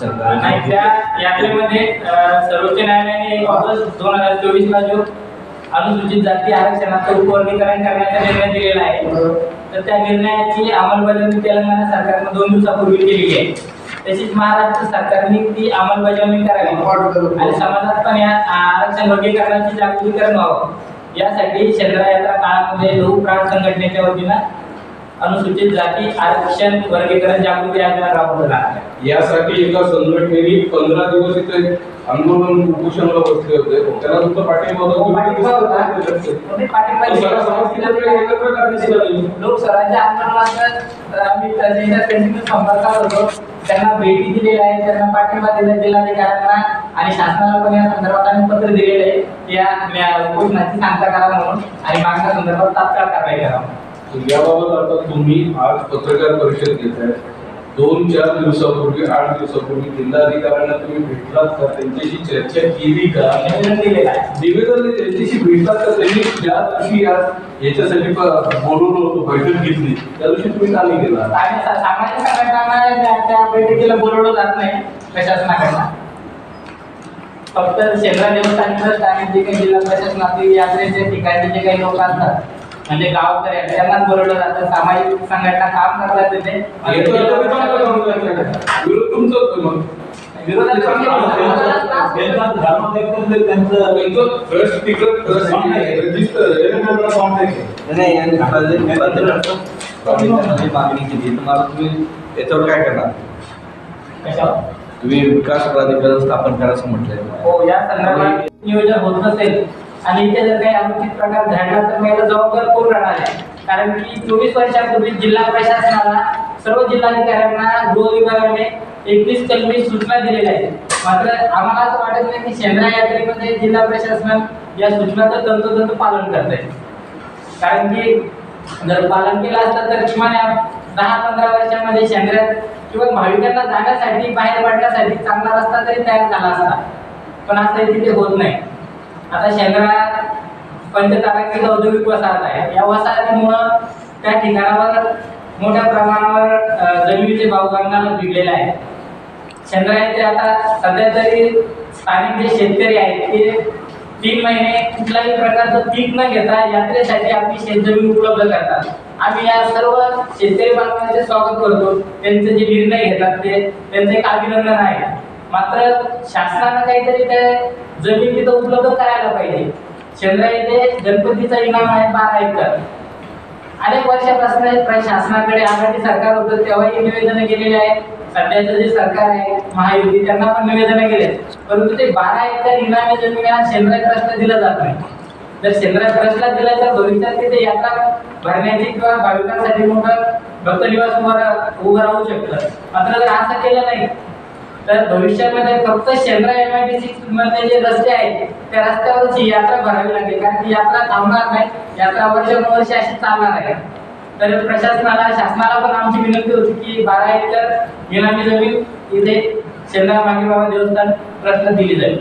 दररोज आणि त्या यात्रेमध्ये सर्वोच्च न्यायालयाने ऑगस्ट दोन हजार चोवीस ला जो अनुसूचित जाती आरक्षणाचं उपवर्गीकरण करण्याचा निर्णय दिलेला आहे तर त्या निर्णयाची अंमलबजावणी तेलंगणा सरकारनं दोन दिवसापूर्वी केलेली आहे. तशीच महाराष्ट्र सरकारने ती अंमलबजावणी करावी. आणि समाजात पण या आरक्षण वर्गीकरणाची जागृतीकरण व्हावं. यासाठी चंद्रा यात्रा काळामध्ये लघु प्राण संघटनेच्या वतीनं अनुसूचित जाती आरक्षण वर्गीकरण जागृती अभियान राबवलं आहे यासाठी एका संघटनेने पंधरा दिवस इथे आंदोलन उपोषणाला बसले होते. त्याला तुमचा पाठिंबा होता. तुम्ही पाठिंबा होता. लोकसभाच्या आंदोलनात आम्ही त्यांच्या कंटिन्यू संपर्कात त्यांना भेटी दिलेल्या आहे त्यांना पाठिंबा दिला जिल्हाधिकाऱ्यांना आणि शासनाला पण या संदर्भात आम्ही पत्र दिलेले आहे. या उपोषणाची सांगता करा म्हणून. आणि मागण्या संदर्भात तात्काळ कारवाई करा याबाबत आता तुम्ही आज पत्रकार परिषद घेत आहे दोन चार दिवसापूर्वी आठ दिवसापूर्वी जिल्हाधिकाऱ्यांना तुम्ही भेटलात का? त्यांच्याशी चर्चा केली का? निवेदन त्यांच्याशी भेटलात का? त्यांनी ज्या दिवशी आज याच्यासाठी बोलवलं होतं बैठक घेतली त्या दिवशी तुम्ही का नाही गेला? सामाजिक संघटनांना त्या- बैठकीला बोलवलं जात नाही प्रशासनाकडनं. फक्त शेंद्रा देवस्थानचं आणि जे काही जिल्हा प्रशासनातील यात्रेचे ठिकाणचे जे काही लोक असतात म्हणजे गावकरी त्यांनाच बोलवलं जातं सामाजिक संघटना काम करतात तिथे. मागणी केली तुम्हाला तुम्ही त्याच्यावर काय करणार? तुम्ही विकास प्राधिकरण स्थापन करायचं म्हटलंय. हो या संदर्भात नियोजन होत नसेल आणि इथे जर काही अनुचित प्रकार घडला तर मग याला जबाबदार कोण राहणार आहे? कारण की चोवीस वर्षापूर्वी जिल्हा प्रशासनाला सर्व जिल्हाधिकाऱ्यांना गृह विभागाने एकवीस कलमी सूचना दिलेल्या आहेत. मात्र आम्हाला असं वाटत नाही की शेंद्रा यात्रेमध्ये जिल्हा प्रशासन या सूचनाचं तंतोतंत पालन करत आहे कारण की जर पालन केलं असतं तर किमान या दहा पंधरा वर्षामध्ये शेंद्र्यात किंवा भाविकांना जाण्यासाठी बाहेर पडण्यासाठी चांगला रस्ता तरी तयार झाला असता. पण असं तिथे होत नाही. आता शेंद्रा पंचतारांकित औद्योगिक वसाहत आहे. या वसाहतीमुळं त्या ठिकाणावर मोठ्या प्रमाणावर जमिनीचे भावगंगाला भिडलेले आहे शेंद्रा येथे आता सध्या तरी स्थानिक जे शेतकरी आहेत ते तीन महिने कुठल्याही प्रकारचं पीक न घेता यात्रेसाठी आपली शेतजमीन उपलब्ध करतात. आम्ही या सर्व शेतकरी बांधवांचे स्वागत करतो. त्यांचे जे निर्णय घेतात ते त्यांचे एक अभिनंदन आहे. मात्र शासनानं काहीतरी ते जमीन तिथं उपलब्ध करायला पाहिजे. चंद्रा येथे गणपतीचा इनाम आहे बारा एकर. अनेक वर्षापासून शासनाकडे आघाडी सरकार होतं तेव्हाही निवेदन केलेले आहे सध्याचं जे सरकार आहे महायुती त्यांना पण निवेदन केले परंतु ते बारा एकर इनामी जमीन हा शेंद्रा ट्रस्टला दिलं जात नाही. जर शेंद्रा ट्रस्टला दिलं तर भविष्यात तिथे यात्रा भरण्याची किंवा भाविकांसाठी मोठं भक्तनिवास उभं राहू शकतं. मात्र जर असं केलं नाही तर भविष्यामध्ये फक्त शेंद्रा एम आय डी सिक्समध्ये जे रस्ते आहेत त्या रस्त्यावरच यात्रा भरावी लागेल. कारण की यात्रा थांबणार नाही. यात्रा वर्षानुवर्ष अशी चालणार आहे. तर प्रशासनाला शासनाला पण आमची विनंती होती की बारा एकर इनामी जमीन इथे शेंद्रा मागे बाबा देवस्थान ट्रस्टला दिली जाईल.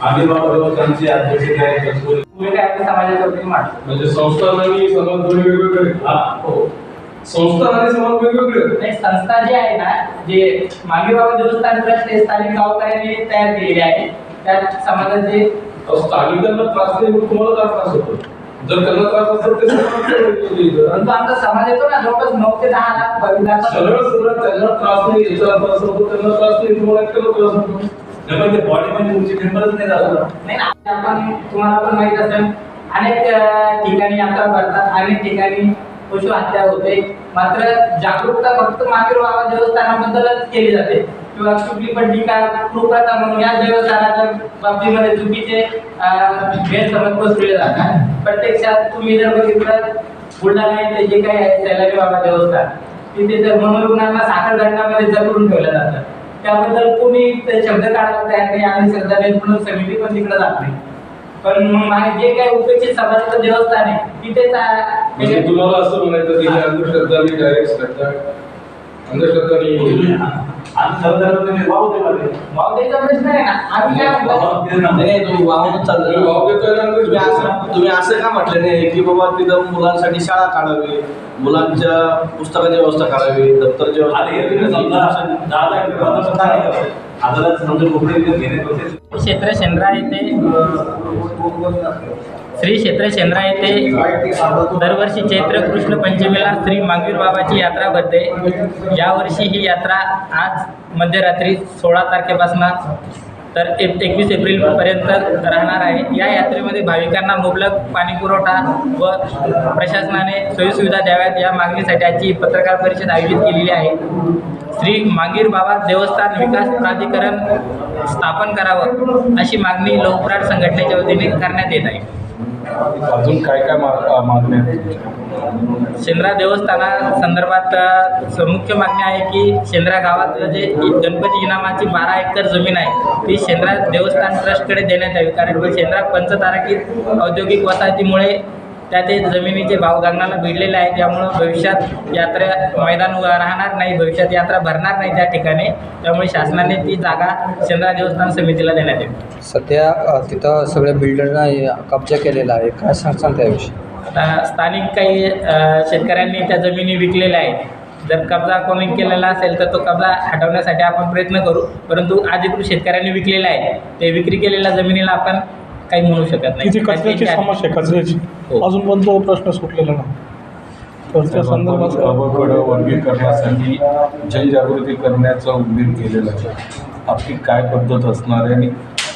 आम्ही बाबा देवस्थानचे अध्यक्ष काय कस्तुरी भूमिका आपल्या समाजाच्या वतीने मांडतो? म्हणजे वेगवेगळे. संस्थान आणि समाज वेगवेगळे. नाही संस्था जी आहे ना जे मागे बाबा देवस्थान ट्रस्ट हे स्थानिक गावकऱ्यांनी तयार केलेली आहे त्या समाजाचे स्थानिकांना त्रास नाही मग तुम्हाला का त्रास होतो जर त्यांना त्रास असेल ते समाज. परंतु आमचा समाज येतो ना जवळपास नऊ ते दहा लाख भाविकांचा सरळ सरळ त्यांना त्रास नाही याचा अर्थ असा होतो त्यांना त्रास नाही तुम्हाला एकट्याला त्रास होतो नाही पण ते बॉडीमध्ये तुमची मेंबरच नाही झालं नाही ना आपण तुम्हाला पण माहीत असेल अनेक ठिकाणी यात्रा भरतात अनेक ठिकाणी पशु हत्या होते. मात्र जागरूकता फक्त मागील बाबा देवस्थानाबद्दलच केली जाते. किंवा चुकी पडली का कृपता म्हणून या देवस्थानाच्या बाबतीमध्ये चुकीचे गैरसमज पसरले जातात. प्रत्यक्षात तुम्ही जर बघितलं बुलढाणा येथे जे काही आहे सैलानी बाबा देवस्थान तिथे तर मनोरुग्णांना साखर दंडामध्ये जकरून ठेवलं जातं. त्याबद्दल कोणी शब्द काढायला तयार नाही आणि श्रद्धा म्हणून समिती पण तिकडे जात नाही. पण मग मा- जे काही उपेक्षित समाजाचं देवस्थान आहे तिथेच म्हणजे तुम्हाला असं म्हणायचं की अंधश्रद्धा आणि डायरेक्ट श्रद्धा अंधश्रद्धा नाही द्यायचा प्रश्न आहे ना. आम्ही काय. नाही तुम्ही वाहूनच चाललं. देताय ना, तुम्ही असं तुम्ही असं का म्हटलं नाही की बाबा तिथं मुलांसाठी शाळा काढावी मुलांच्या पुस्तकाची व्यवस्था करावी दप्तराची व्यवस्था क्षेत्र शेंद्रा येथे श्री क्षेत्र शेंद्रा येथे दरवर्षी चैत्र कृष्ण पंचमीला श्री मांगवीर बाबाची यात्रा भरते. यावर्षी ही यात्रा आज मध्यरात्री सोळा तारखेपासून तर एक एकवीस एप्रिलपर्यंत राहणार आहे. या यात्रेमध्ये भाविकांना मुबलक पाणीपुरवठा व प्रशासनाने सोयीसुविधा द्याव्यात. या मागणीसाठी आजची पत्रकार परिषद आयोजित केलेली आहे. श्री मांगीर बाबा देवस्थान विकास प्राधिकरण स्थापन करावं अशी मागणी लोकप्राण संघटनेच्या वतीने करण्यात येत आहे अजून काय काय मागण्या? शेंद्रा देवस्थानासंदर्भात अ, स- मुख्य मागणी आहे की शेंद्रा गावातलं जे गणपती इनामाची बारा एकर जमीन आहे ती शेंद्रा देवस्थान ट्रस्टकडे देण्यात यावी कारण शेंद्रा पंचताराकीत औद्योगिक वसाहतीमुळे त्या ते जमिनीचे भाव गगनाला भिडलेले आहेत त्यामुळं भविष्यात यात्रा मैदान राहणार नाही भविष्यात यात्रा भरणार नाही त्या ठिकाणी. त्यामुळे शासनाने ती जागा शेंद्रा देवस्थान समितीला देण्यात येईल. सध्या तिथं सगळ्या बिल्डरना कब्जा केलेला आहे. काय सांगचाल त्याविषयी? आता स्थानिक काही शेतकऱ्यांनी त्या जमिनी विकलेल्या आहेत. जर कब्जा कोणी केलेला असेल तर तो कब्जा हटवण्यासाठी आपण प्रयत्न करू. परंतु अधिकृत शेतकऱ्यांनी विकलेल्या आहेत. ते विक्री केलेल्या जमिनीला आपण काही म्हणू शकत नाही. तिथे कचऱ्याची समस्या आहे, कचऱ्याची. हो. अजून पण तो प्रश्न सुटलेला नाही. तर त्या संदर्भात गावाकडं वर्गीकरणासाठी जनजागृती करण्याचा उल्लेख केलेला आहे. आपली काय पद्धत असणार आहे आणि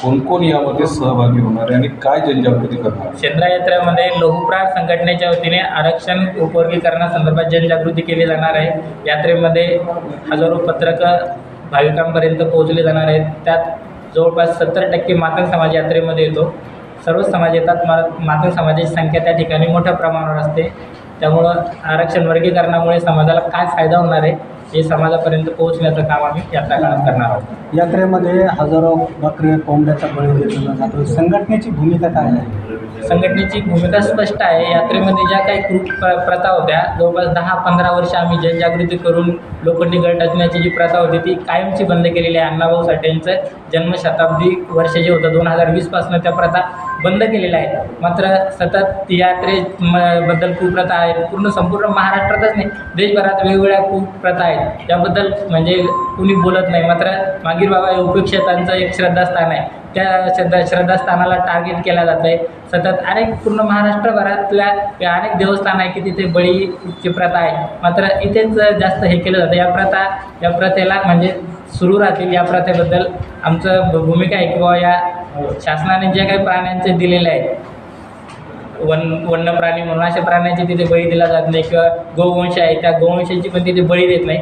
कोण कोण यामध्ये सहभागी होणार आहे आणि काय जनजागृती करणार आहे? शेंद्रा यात्रेमध्ये संघटनेच्या वतीने आरक्षण उपवर्गीकरणासंदर्भात जनजागृती केली जाणार आहे. यात्रेमध्ये हजारो पत्रकं भाविकांपर्यंत पोहोचले जाणार आहेत. त्यात जवळपास सत्तर टक्के मातंग समाज यात्रेमध्ये येतो. सर्वच समाज येतात. मा मातंग समाजाची संख्या त्या ठिकाणी मोठ्या प्रमाणावर असते. त्यामुळं आरक्षण वर्गीकरणामुळे समाजाला काय फायदा होणार आहे? हे समाजापर्यंत पोहोचण्याचं काम आम्ही यात्रा काळात करणार आहोत. यात्रेमध्ये हजारो बकरी कोंबड्याचा बळी दिला जातो. संघटनेची भूमिका काय आहे? संघटनेची भूमिका स्पष्ट आहे. यात्रेमध्ये ज्या काही कृप प्र- प्रथा होत्या जवळपास दहा पंधरा वर्ष आम्ही जनजागृती करून लोखंडी गट रचण्याची जी प्रथा होती ती कायमची बंद केलेली आहे. अण्णाभाऊ साठेंचं जन्मशताब्दी वर्ष जे होतं दोन हजार वीसपासून त्या प्रथा बंद केलेल्या आहेत. मात्र सतत यात्रे म- बद्दल कुप्रथा आहेत. पूर्ण संपूर्ण महाराष्ट्रातच नाही देशभरात वेगवेगळ्या कुप्रथा आहेत. त्याबद्दल म्हणजे कुणी बोलत नाही. मात्र मागीर बाबा हे उपेक्षितांचं एक श्रद्धास्थान आहे. त्या श्रद्धा श्रद्धास्थानाला टार्गेट केलं जातं आहे सतत अनेक पूर्ण महाराष्ट्रभरातल्या अनेक देवस्थान आहे की तिथे बळीची प्रथा आहे. मात्र इथेच जास्त हे केलं जातं. या प्रथा या प्रथेला म्हणजे सुरू राहतील या प्रथेबद्दल आमचं भ- भूमिका आहे किंवा या शासनाने जे काही प्राण्यांचे दिलेले आहेत वन वन्य प्राणी म्हणून अशा प्राण्यांची तिथे बळी दिला जात नाही किंवा गोवंश आहे त्या गोवंशाची पण तिथे बळी देत नाही.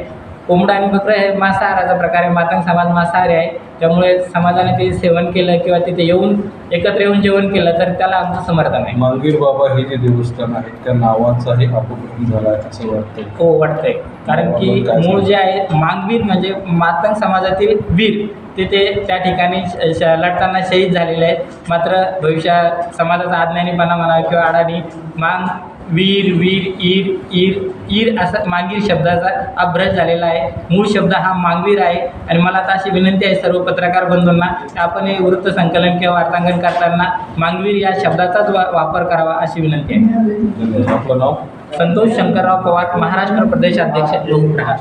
कोंबडा आणि बकरा हे मांसाहाराचा प्रकार आहे मातंग समाज मांसाहारी आहे. त्यामुळे समाजाने ते सेवन केलं किंवा तिथे येऊन एकत्र येऊन जेवण केलं तर त्याला आमचं समर्थन आहे. मांगीर बाबा हे जे देवस्थान आहे त्या नावाचाही अपभ्रंश झाला आहे असं वाटतं हो वाटतंय. कारण की मूळ जे आहे मांगवीर म्हणजे मातंग समाजातील वीर. ते ते त्या ठिकाणी श- लढताना शहीद झालेले आहेत. मात्र भविष्यात समाजाचा अज्ञानीपणा म्हणा किंवा अडाणी मांग वीर वीर ईर ईर ईर असा मांगीर शब्दाचा अभ्रश झालेला आहे. मूळ शब्द हा मांगवीर आहे. आणि मला आता अशी विनंती आहे सर्व पत्रकार बंधूंना की आपण हे वृत्त संकलन किंवा वार्तांकन करताना मांगवीर या शब्दाचाच वा वापर करावा अशी विनंती आहे. संतोष शंकरराव पवार महाराष्ट्र प्रदेश अध्यक्ष लोकप्रहार.